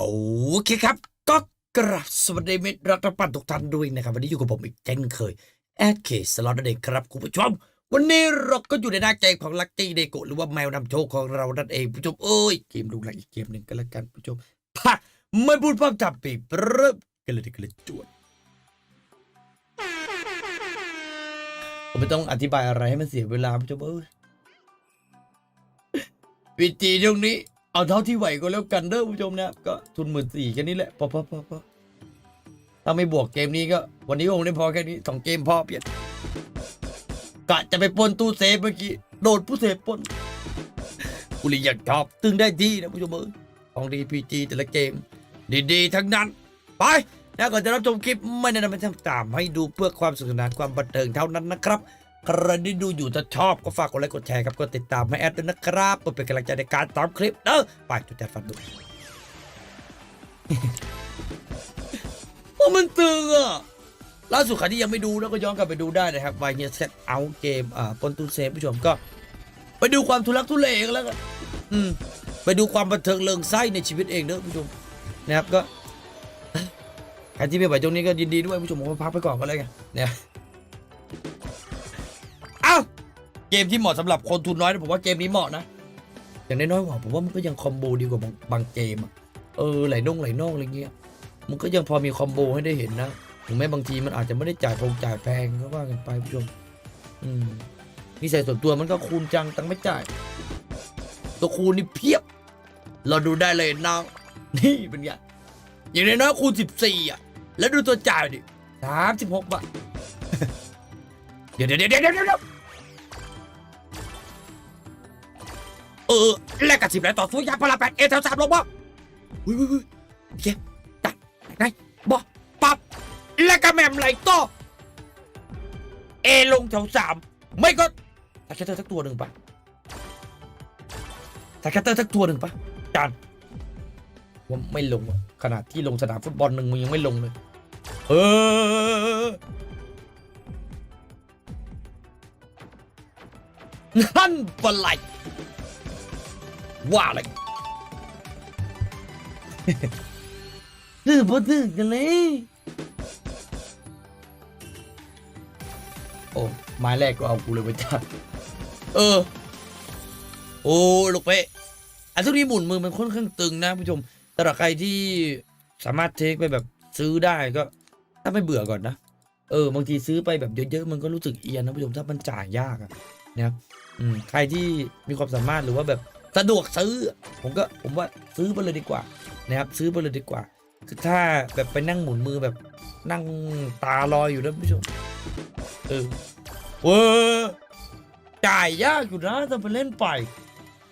โอเคครับ ก็กราบสวัสดีมิตรรัฐปันทุกท่านด้วยนะครับ วันนี้อยู่กับผมอีกเช่นเคย แอดเคสล็อตนั่นเองครับคุณผู้ชม วันนี้เราก็อยู่ในหน้าเกมของลักกี้เดโกหรือว่าแมวนำโชคของเรานั่นเองผู้ชมเอ้ยเกมดูหลักอีกเกมหนึ่งก็แล้วกันผู้ชมพะไม่พูดพร่ำจับปีเริ่มกันเลยกันเลยจวดผมไม่ต้องอธิบายอะไรให้มันเสียเวลาผู้ชมเอ้ยวิธีตรงนี้ เอาเท่าที่ไหวก็แล้วกันเด้อผู้ชมนะก็ทุนหมื่นสี่แค่นี้แหละพอพอพอพอถ้าไม่บวกเกมนี้ก็ วันนี้คงได้พอแค่นี้สองเกมพอเปลี่ยนกะจะไปปนตู้เซฟเมื่อกี้โดนผู้เซฟปนกูเลยอยากชอบตึงได้ดีนะผู้ชมเอ้ยของดีพีจีแต่ละเกม ดีๆทั้งนั้น ไปแล้วก่อนจะรับชมคลิปไม่แนะนำให้ทำตามให้ดูเพื่อความสนุกสนานความบันเทิงเท่านั้นนะครับ ใครที่ดูอยู่ถ้าชอบก็ฝากกดไลค์กดแชร์ครับกดติดตามให้แอดด้วยนะครับเพื่อเป็นกำลังใจในการตามคลิปเด้อไปจุดแจฟันดูโอ้มันตึงอะล่าสุดใครที่ยังไม่ดูแล้วก็ย้อนกลับไปดูได้นะครับวายเฮียเซตเอาเกมอ่าปนตูเซฟผู้ชมก็ ไปดูความทุลักทุเลกันแล้วกันอืมไปดูความบันเทิงเริงไส้ในชีวิตเองเด้อผู้ชมนะครับก็ใครที่ไม่ไหวตรงนี้ก็ยินดีด้วยผู้ชมผมพักไปก่อนก็แล้วกันเนี่ย เกมที่เหมาะสำหรับคนทุนน้อยนะผมว่าเกมนี้เหมาะนะ อย่างน้อยๆว่าผมว่ามันก็ยังคอมโบดีกว่าบางบางเกมอะเออไหลน่งไหลน่องอะไรเงี้ย มันก็ยังพอมีคอมโบให้ได้เห็นนะถึงแม้บางทีมันอาจจะไม่ได้จ่ายพงจ่ายแพงก็ว่ากันไปผู้ชมอืมนิสัยส่วนตัวมันก็คูณจังตังไม่จ่าย ตัวคูณนี่เพียบ เราดูได้เลยน้องนี่เป็นไงอย่างน้อยๆคูณสิบสี่อะ แล้วดูตัวจ่ายดิสามสิบหกบาทเดี๋ยวเดี๋ยวเดี๋ยวเดี๋ยว เออแลกกับสิบแล้วต่อสู้ยาพลาแปดเอแถวสามลงบ่อุ้ยอุ้ยอุ้ยโอเคตัดไหนบ่ปับแลกกับแมมไหลต่อเอลงแถวสามไม่ก็ถ้าแคตเตอร์สักตัวหนึ่งปะถ้าแคตเตอร์สักตัวหนึ่งปะจานว่าไม่ลงอะขนาดที่ลงสนามฟุตบอลหนึ่งมึงยังไม่ลงเลยเออนั่นปะไหล ว่าอะไรดื้อพอดื้อกันเลย โอ้ไม้แรกก็เอากูเลยไปจ้าเออ โอ้ลูกเป๊ะอันทุกนี้หมุนมือมันค่อนข้างตึงนะผู้ชมสำหรับใครที่สามารถเทคไปแบบซื้อได้ก็ ถ้าไม่เบื่อก่อนนะ เออบางทีซื้อไปแบบเยอะๆมันก็รู้สึกเอียนนะผู้ชมถ้ามันจ่ายยากอะนะครับอืมใครที่มีความสามารถหรือว่าแบบ สะดวกซื้อ ผมก็ผมว่าซื้อไปเลยดีกว่านะครับ ซื้อไปเลยดีกว่า คือถ้าแบบไปนั่งหมุนมือแบบ นั่งตาลอยอยู่นะผู้ชมเออเว้อจ่ายยากอยู่นะถ้าไปเล่นไป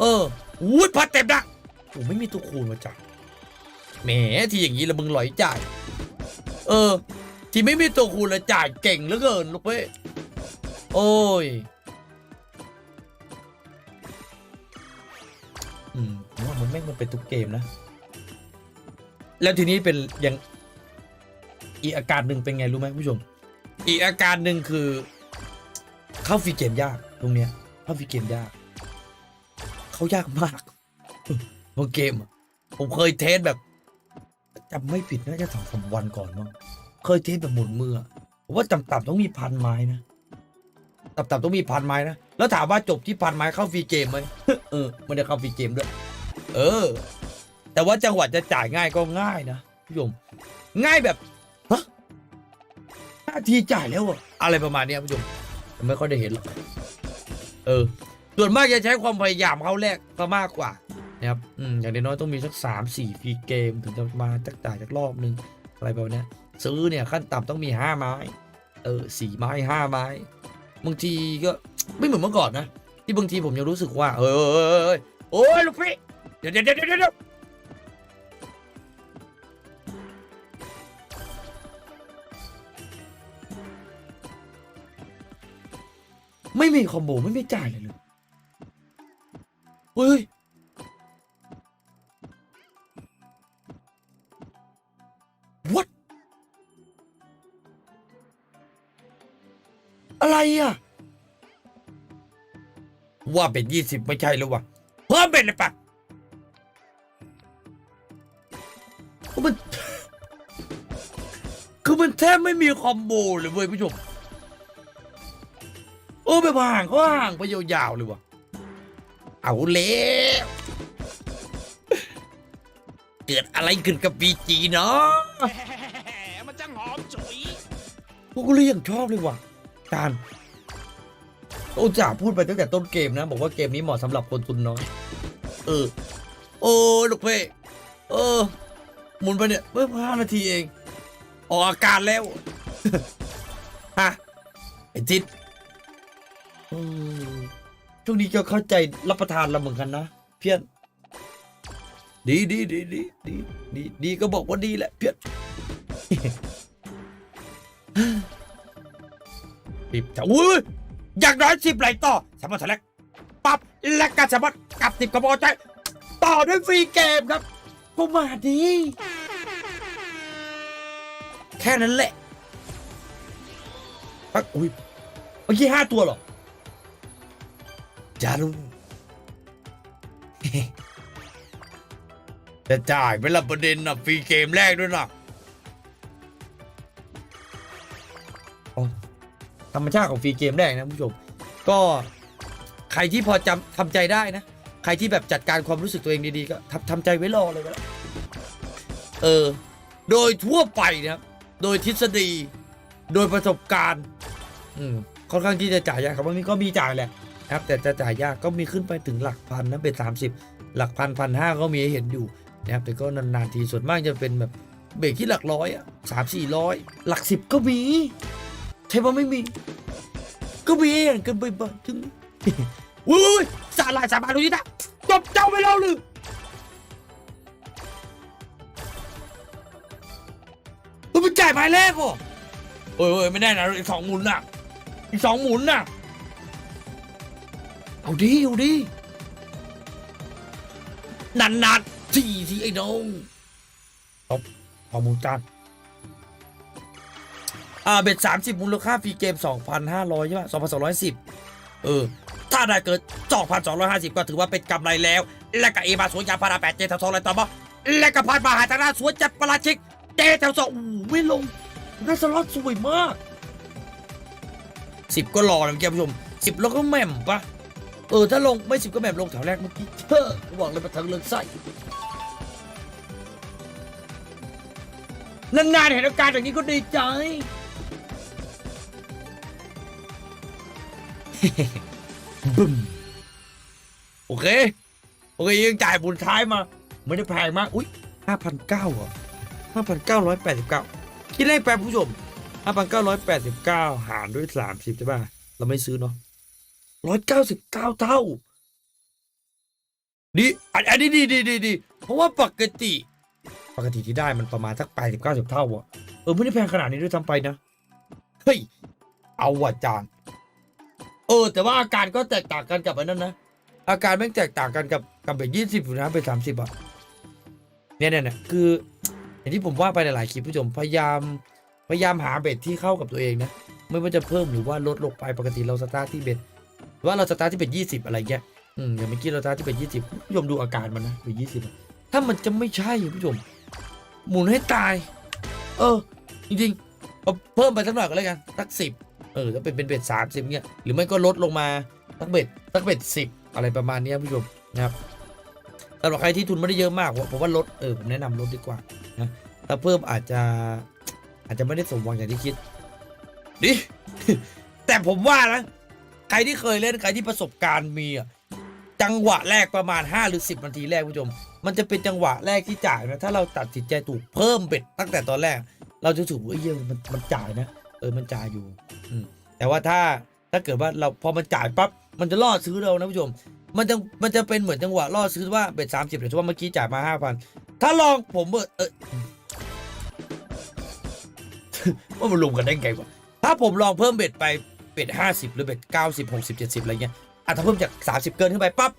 เออวุ้ยพัดเต็มนะโอ้ไม่มีตัวคูณมาจ่ายแหมที่อย่างนี้ละมึงหลอยจ่าย เออ ที่ไม่มีตัวคูณละจ่ายเก่งเหลือเกินลูกเว้ยโอ้ย มว่ามันแม่งมันเป็นทุกเกมนะ แล้วทีนี้เป็นอย่างอีอาการหนึ่งเป็นไงรู้ไหมผู้ชม อีอาการหนึ่งคือ เข้าฟรีเกมยากตรงเนี้ยเข้าฟรีเกมยาก เขายากมากบางเกมผมเคยเทสแบบจำไม่ผิดน่าจะสองสามวันก่อนมั้งเคยเทสแบบหมุนมือผมว่าต่ำๆต้องมีพันไม้นะต่ำๆต้องมีพันไม้นะแล้วถามว่าจบที่พันไม้เข้าฟรีเกมไหมเออไม่ได้เข้าฟรีเกมด้วย เออ แต่ว่าจังหวะจะจ่ายง่ายก็ง่ายนะผู้ชมง่ายแบบฮะห้าทีจ่ายแล้วอะอะไรประมาณเนี้ยผู้ชมไม่ค่อยได้เห็นหรอกเออ ส่วนมากจะใช้ความพยายามเข้าแรกก็มากกว่านะครับอืมอย่างน้อยๆต้องมีสักสามสี่ฟรีเกมถึงจะมาจักจ่ายจากรอบนึงอะไรแบบนี้ซื้อเนี่ยขั้นต่ำต้องมีห้าไม้ เออสี่ไม้ห้าไม้บางทีก็ไม่เหมือนเมื่อก่อนนะ ที่บางทีผมยังรู้สึกว่า เอยเอยเออโอ้ยลูกพี่ ดี๋ยวเดี๋ยวเดี๋ยวเดี๋ยวไม่มีคอมโบไม่มีจ่ายเลยเลยเฮ้ยอะไรอะ ว่าเป็นยี่สิบไม่ใช่แล้ววะเพิ่มเป็นเลยปะ คือมันแทบไม่มีคอมโบเลยเว้ยผู้ชมโอ้แบบห่างก็ห่างไปยาวๆเลยว่ะเอาแล้วเกิดอะไรขึ้นกับบีจีเนาะมันจังหอมฉุยพวกกูเลยยังชอบเลยว่ะจานโอ้จ่าพูดไปตั้งแต่ต้นเกมนะ บอกว่าเกมนี้เหมาะสำหรับคนทุนน้อยเออ โอ้ลูกเพ่เออหมุนไปเนี่ยเมื่อห้านาทีเอง ออกอาการแล้ว ฮะ ไอ้จิตอืมช่วงนี้ก็เข้าใจรับประทานละเหมือนกันนะ เพี้ยน ดีดีดีดีดีดีดีก็บอกว่าดีแหละเพี้ยนปิบจะอุ้ยอย่างน้อยสิบไหลต่อสามารถแลกปรับและการสามารถกลับสิบกระบอกใจ ต่อด้วยฟรีเกมครับก็มาดี แค่นั้นแหละปักอุ้ยเมื่อกี้ห้าตัวเหรอจารุจะจ่ายไม่ละประเด็นนะฟรีเกมแรกด้วยนะอ๋อธรรมชาติของฟรีเกมแรกนะคุณผู้ชม ก็ใครที่พอจำทำใจได้นะ ใครที่แบบจัดการความรู้สึกตัวเองดีๆ ก็ทำทำใจไว้รอเลยก็แล้วเออ โดยทั่วไปนะครับ โดยทฤษฎี โดยประสบการณ์ อืมค่อนข้างที่จะจ่ายยากครับว่ามีก็มีจ่ายแหละครับแต่จะจ่ายยากก็มีขึ้นไปถึงหลักพันนะเป็น 30 หลักพันพันห้าก็มีเห็นอยู่นะครับแต่ก็นานๆทีส่วนมากจะเป็นแบบเบรกที่หลักร้อยอะสามสี่ร้อยหลักสิบก็มีใช่ว่าไม่มี ก็มีอย่างกันไปบ้างถึงอุ้ยสารลายสาบานดูนี่นะจบเจ้าไปแล้วหรือ จ่ายหมายแรกเหรอเฮ้ยเฮ้ยไม่ได้นะอีกสองหมุนน่ะ อีกสองหมุนน่ะ เอาดิเอาดินานๆทีทีไอ้น้องตบพอหมุนจานอ่าเบ็ดสามสิบมูลค่าฟรีเกมสองพันห้าร้อยใช่ไหมสองพันสองร้อยสิบเออ ถ้าได้เกิด2,250ก็ถือว่าเป็นกำไรแล้ว และก็เอมาสวนยางพาราแปดเจแถวสองเลยต่อมาและก็พันมาหาจากหน้าสวนจัดประหลาดชิก เจแถวสองอู้ไม่ลงน่าสล็อตสวยมากสิบก็รอนะเมื่อกี้ผู้ชมสิบแล้วก็แหม่มปะเออ ถ้าลงไม่สิบก็แหม่มลงแถวแรกเมื่อกี้เธอบอกเลยมาทางเลืองไส้นานๆเห็นอาการอย่างนี้ก็ดีใจ บึ้มโอเค โอเค ยังจ่ายบุญท้ายมา ไม่ได้แพงมาก อุ้ยห้าพันเก้าอะ ห้าพันเก้าร้อยแปดสิบเก้าคิดเลขแปลผู้ชมห้าพันเก้าร้อยแปดสิบเก้าหารด้วยสามสิบใช่ป่ะ เราไม่ซื้อเนาะร้อยเก้าสิบเก้าเท่า ดีอันอันนี้ดีดีดีดีเพราะว่าปกติ ปกติที่ได้มันประมาณสักแปดสิบเก้าสิบเท่าอะเออไม่ได้แพงขนาดนี้ด้วยซ้ำไปนะ เฮ้ย เอาว่ะจานเออ แต่ว่าอาการก็แตกต่างกันกับอันนั้นนะ อาการแม่งแตกต่างกันกับกับเป็นยี่สิบอยู่นะเป็นสามสิบอะเนี่ยเนี่ยเนี่ยคือ อย่างที่ผมว่าไปหลายๆคลิปผู้ชมพยายามพยายามหาเบ็ดที่เข้ากับตัวเองนะไม่ว่าจะเพิ่มหรือว่าลดลงไปปกติเราสตาร์ทที่เบ็ดว่าเราสตาร์ทที่เป็นยี่สิบอะไรเงี้ยอืมอย่างเมื่อกี้เราสตาร์ทที่เป็นยี่สิบผู้ชมดูอาการมันนะเป็นยี่สิบถ้ามันจะไม่ใช่ผู้ชมหมุนให้ตาย เออ จริงๆเอาเพิ่มไปสักหน่อยก็แล้วกันสักสิบเออถ้าเป็นเป็นเบ็ดสามสิบเนี่ยหรือไม่ก็ลดลงมาสักเบ็ดสักเบ็ดสิบอะไรประมาณนี้ผู้ชมนะครับสำหรับใครที่ทุนไม่ได้เยอะมากผมผมว่าลดเออผมแนะนำลดดีกว่า นะถ้าเพิ่มอาจจะอาจจะไม่ได้สมหวังอย่างที่คิดดิแต่ผมว่านะใครที่เคยเล่นใครที่ประสบการณ์มีอะจังหวะแรกประมาณ 5 หรือ 10นาทีแรกผู้ชม มันจะเป็นจังหวะแรกที่จ่ายนะถ้าเราตัดสินใจถูกเพิ่มเบ็ดตั้งแต่ตอนแรก เราจะถูกว่าเอ้ยเหี้ยมันมันจ่ายนะเออมันจ่ายอยู่อืมแต่ว่าถ้าถ้าเกิดว่าเราพอมันจ่ายปั๊บมันจะล่อซื้อเรานะผู้ชม มันจะมันจะเป็นเหมือนจังหวะล่อซื้อว่าเบ็ดสามสิบหรือว่าเมื่อกี้จ่ายมาห้าพัน ถ้าลองผมเออเออว่ามันรวมกันได้ไงวะถ้าผมลองเพิ่มเบ็ดไปเบ็ดห้าสิบหรือเบ็ดเก้าสิบหกสิบเจ็ดสิบอะไรเงี้ยอะถ้าเพิ่มจากสามสิบเกินขึ้นไปปั๊บ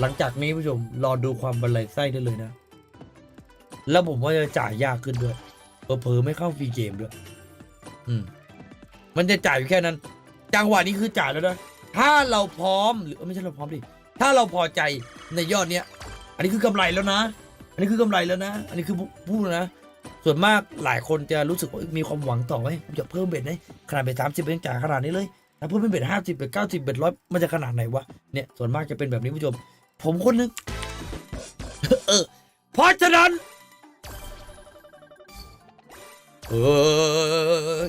หลังจากนี้ผู้ชมรอดูความบันไลไส้ได้เลยนะ แล้วผมว่าจะจ่ายยากขึ้นด้วยเผลอไม่เข้าฟรีเกมด้วยอืมมันจะจ่ายอยู่แค่นั้น จังหวะนี้คือจ่ายแล้วนะถ้าเราพร้อมหรือไม่ใช่เราพร้อมดิถ้าเราพอใจในยอดเนี้ย อันนี้คือกำไรแล้วนะไปนนี้คือกำไรแล้วนะ อันนี้คือพูดนะ ส่วนมากหลายคนจะรู้สึกว่ามีความหวังต่อไว้ยจะเพิ่มเบ็ดไหมขนาดเบ็ดสามสิบเป็นจ่ายขนาดนี้เลยถ้าเพิ่มเป็นเบ็ดห้าสิบเบ็ดเก้าสิบเบ็ดร้อยมันจะขนาดไหนวะ เนี่ยส่วนมากจะเป็นแบบนี้ผู้ชม ผมคนนึงเออเพราะฉะนั้นเออ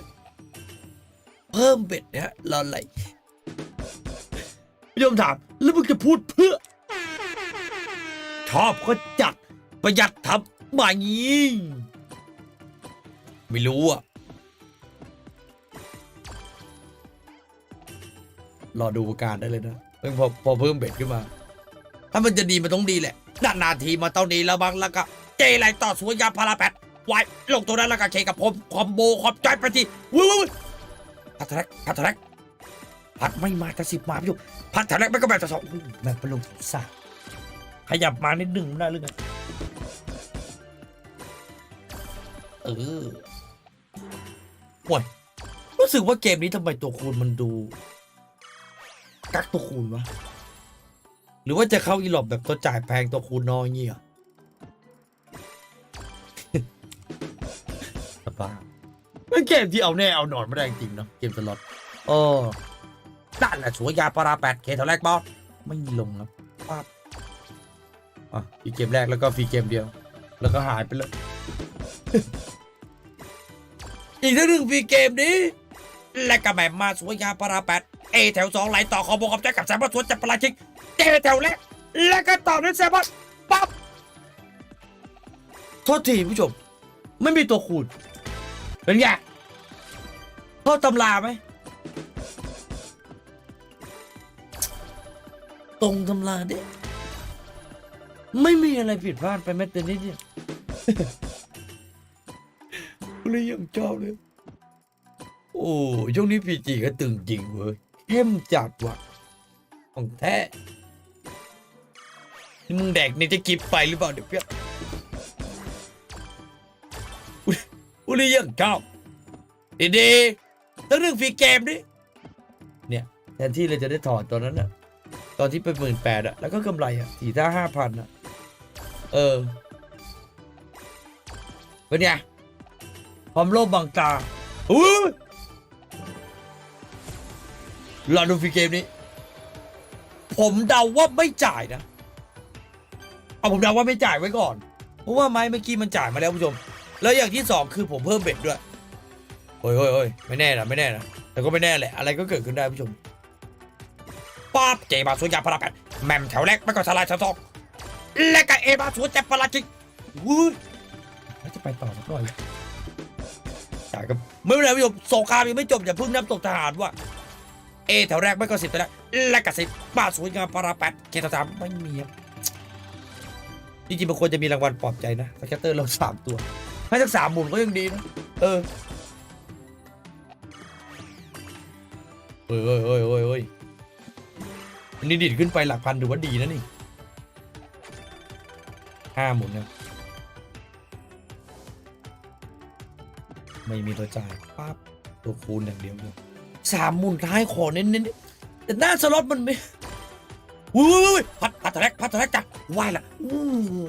เพิ่มเบ็ดเนี่ยรออะไรผู้ชมถามแล้วมึงจะพูดเพื่อ ชอบก็จัดประหยัดทำมางี้ไม่รู้อะรอดูประการได้เลยนะเพิ่งพอพอเพิ่มเบ็ดขึ้นมา ถ้ามันจะดีมันต้องดีแหละนานๆทีมันต้องดีแล้วบางแล้วก็เจไรต่อสวนยาพาราแปดไว้ลงตัวนั้นแล้วก็เคกับผมคอมโบคอมจอยไปทีวุ้วุ้ยพัทแรกพัทแรกพัดไม่มาแต่สิบมาพี่จุพัทแรกไม่ก็แบบจะสองแบบไปลงสาม ขยับมานิดหนึ่งได้หรือไงเออโอ้ยรู้สึกว่าเกมนี้ทำไมตัวคูณมันดู กักตัวคูณวะ หรือว่าจะเข้าอีหลอบแบบตัวจ่ายแพงตัวคูณน้อยเงี้ยสบายเป็นเกมที่เอาแน่เอาหนอนไม่ได้จริงๆเนาะเกมสล็อตโอ้ด้านแหละสวยยาปาราแปดเคเท่าแรกบอสไม่มีลงครับป้าบ อะอีกเกมแรกแล้วก็ฟรีเกมเดียว แล้วก็หายไปเลย อีกทั้งหนึ่งฟรีเกมนี้ และก็แบบมาสวยยามปราแปดเอแถวสองไหลต่อคอโบกับแจ็คกับแซมบัสสวนจับปลาชิกเจแถวแรกแล้วก็ต่อด้วยแซมบัสปั๊บโทษทีผู้ชม ไม่มีตัวคูณเป็นไงเข้าตำราไหม ตรงตำราเด้ ไม่มีอะไรผิดพลาดไปแม้แต่นิดเดียวเลยยังชอบเลย โอ้ช่วงนี้พีจีก็ตึงจริงเว้ยเข้มจัดว่ะของแท้นี่มึงแดกนี่จะกิบไปหรือเปล่าเดี๋ยวเพี้ยอุ๊ยอุลิยังชอบดีๆตั้งเรื่องฟรีเกมดิเนี่ยแทนที่เราจะได้ถอดตอนนั้นอะตอนที่เป็นหมื่นแปดอะแล้วก็กำไรอะสี่ถ้าห้าพันอะ เออ เป็นไงความโลภบังตาอุ้ยรอดูฟีเกมนี้ ผมเดาว่าไม่จ่ายนะ เอาผมเดาว่าไม่จ่ายไว้ก่อน เพราะว่าไม้เมื่อกี้มันจ่ายมาแล้วผู้ชม แล้วอย่างที่สองคือผมเพิ่มเบ็ดด้วยโอ้ยโอ้ยโอ้ยไม่แน่นะไม่แน่นะแต่ก็ไม่แน่แหละ อะไรก็เกิดขึ้นได้ผู้ชมป๊อบเจบาสุยาพลาแปดแมมแถวแรกไม่ก็สลายแถวสอง และก็เอบาสุเจ็บปลาจิกวู้ยแล้วจะไปต่อสักหน่อยจ่ายกับไม่เป็นไรผู้ชมสงครามยังไม่จบอย่าเพิ่งนับตกทหารว่าเอแถวแรกไม่ก็สิบแต่แรกและก็สิบบ้าสวยงามปาราแปดเคตาสามไม่มีครับจริงๆมันควรจะมีรางวัลปลอบใจนะสแกตเตอร์เราสามตัว ให้สักสามหมุนก็ยังดีนะเออเอ้ยเอ้ยเอ้ยเอ้ยเอ้ยอันนี้ดิดขึ้นไปหลักพันถือว่าดีนะนี่ ห้าหมุนนะไม่มีตัวจ่ายปั๊บตัวคูณอย่างเดียวเลยสามหมุนท้ายขอเน้นๆแต่หน้าสล็อตมันไม่อุ้ยพัดพัดแรกพัดแรกจ้ะไหวละอู้หู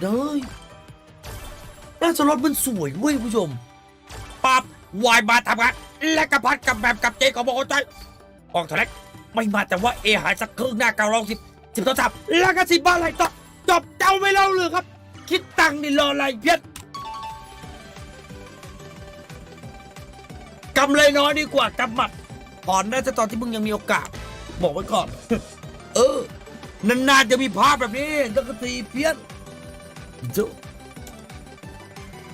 เด้ยหน้าสล็อตมันสวยเว้ยผู้ชมปั๊บวายมาทำงานและกระพัดกับแบบกับเจของบอกใจออกแถลกไม่มาแต่ว่าเอหายสักครึ่งหน้าเก้าลองสิบ สิบต่อสามแล้วก็สิบบาทอะไรต่อจบเจ้าไม่เล่าเลยครับ คิดตังค์นี่รออะไรเพี้ยนกำไรน้อยดีกว่ากำหมัดผ่อนได้แต่ตอนที่มึงยังมีโอกาส บอกไว้ก่อน เออ นานๆจะมีภาพแบบนี้ต้องกตีเพี้ยนโจ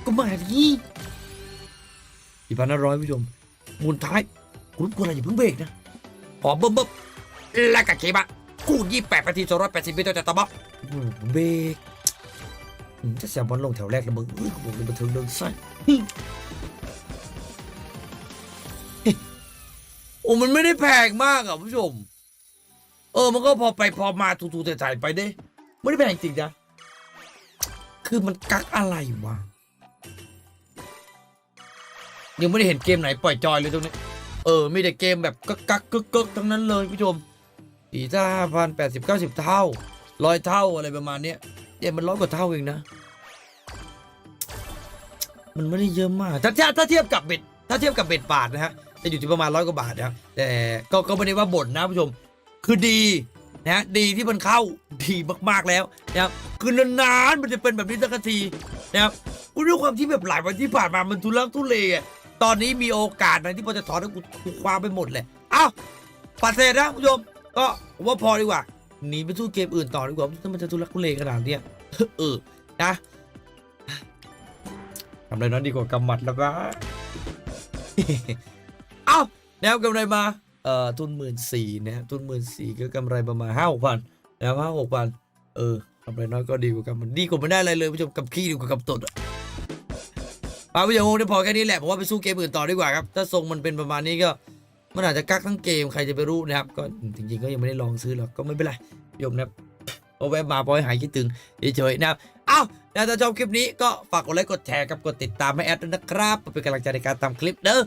ก็มาดีอีพันห้าร้อยผู้ชมมูลท้าย คุณรบกวนอะไรอย่าเพิ่งเบรกนะขอเบิ่มเบิ่มแล้วก็เคบะ กูยี่แปดนาทีสองร้อยแปดสิบวิตัวแต่ตะบะอืมเบรกจะแซมบอลลงแถวแรกแล้วมึงเอ้ยกูบอกเลยบันเทิงเดินไส้โอ้มันไม่ได้แพงมากอะผู้ชม เออมันก็พอไปพอมาทูๆแต่ายไปได้ ไม่ได้แพงจริงนะ คือมันกักอะไรวะยังไม่ได้เห็นเกมไหนปล่อยจอยเลยตรงนี้ เออ มีแต่เกมแบบกักกักกึกกึกทั้งนั้นเลยผู้ชม สี่ห้าพันแปดสิบเก้าสิบเท่าร้อยเท่าอะไรประมาณเนี้ยเดียมันร้อยกว่าเท่าเองนะ มันไม่ได้เยอะมากถ้าถ้าถ้าเทียบกับเบ็ดถ้าเทียบกับเบ็ดบาทนะฮะจะอยู่ที่ประมาณร้อยกว่าบาทนะแต่ก็ก็ไม่ได้ว่าบ่นนะผู้ชม คือดีนะฮะดีที่มันเข้าดีมากๆแล้วนะครับคือนานๆมันจะเป็นแบบนี้สักทีนะครับกูด้วยความที่แบบหลายวันที่ผ่านมามันทุลักทุเลอะตอนนี้มีโอกาสนะที่พอจะถอนกูคว้าไปหมดเลยเอ้าปัดเสร็จนะผู้ชม ก็ว่าพอดีกว่าหนีไปสู้เกมอื่นต่อดีกว่าถ้ามันจะทุลักทุเลขนาดเนี้ยเออนะทำอะไรนั้นดีกว่ากำหมัดแล้วก็เอ้าแนวกำไรมาเอ่อทุนหมื่นสี่นะทุนหมื่นสี่ก็กำไรประมาณห้าหกพันนะครับห้าหกพันเออกำอะไรน้อยก็ดีกว่ากำมันดีกว่าไม่ได้อะไรเลยผู้ชมกับขี้ดีกว่ากับตดอะเอาผู้ชมคงได้พอแค่นี้แหละผมว่าไปสู้เกมอื่นต่อดีกว่าครับ ถ้าทรงมันเป็นประมาณนี้ก็ มันอาจจะกักทั้งเกมใครจะไปรู้นะครับก็จริงๆก็ยังไม่ได้ลองซื้อหรอกก็ไม่เป็นไรโยมนะครับเอาแวะมาพอให้หายคิดถึงเฉยๆนะครับเอ้าถ้าชอบคลิปนี้ก็ฝากกดไลค์กดแชร์กับกดติดตามให้แอดด้วยนะครับเป็นกำลังใจในการทำคลิปเด้อ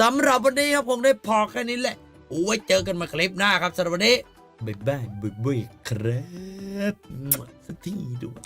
สำหรับวันนี้ครับผมได้พอแค่นี้แหละไว้เจอกันมาคลิปหน้าครับสำหรับวันนี้บ๊ายบายบ๊ายบายครับสักทีด้วย